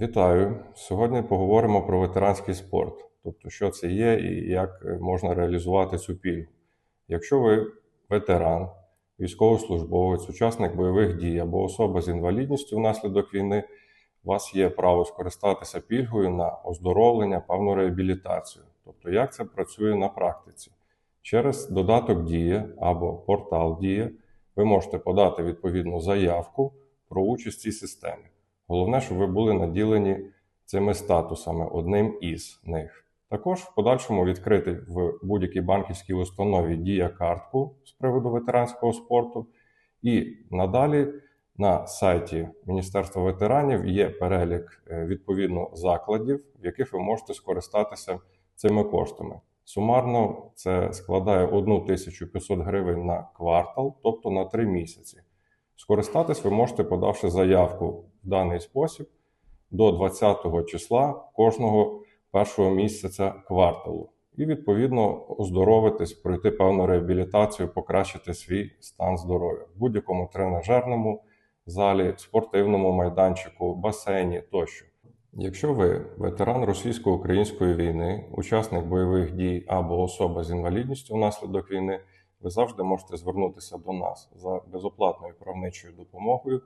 Вітаю! Сьогодні поговоримо про ветеранський спорт, тобто що це є і як е, можна реалізувати цю пільгу. Якщо ви ветеран, військовослужбовець, учасник бойових дій або особа з інвалідністю внаслідок війни, у вас є право скористатися пільгою на оздоровлення, певну реабілітацію. Тобто, як це працює на практиці? Через додаток Дія або портал Дія ви можете подати відповідну заявку про участь в цій системі. Головне, щоб ви були наділені цими статусами, одним із них. Також в подальшому відкрити в будь-якій банківській установі дія картку з приводу ветеранського спорту. І надалі на сайті Міністерства ветеранів є перелік е, відповідно закладів, в яких ви можете скористатися цими коштами. Сумарно це складає 1500 гривень на квартал, тобто на 3 місяці. Скористатись ви можете, подавши заявку в даний спосіб до 20 числа кожного першого місяця кварталу. І, відповідно, оздоровитись, пройти певну реабілітацію, покращити свій стан здоров'я в будь-якому тренажерному залі, спортивному майданчику, басейні тощо. Якщо ви ветеран російсько-української війни, учасник бойових дій або особа з інвалідністю внаслідок війни, ви завжди можете звернутися до нас за безоплатною правничою допомогою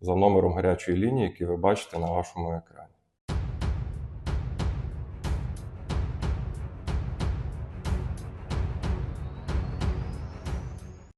за номером гарячої лінії, який ви бачите на вашому екрані.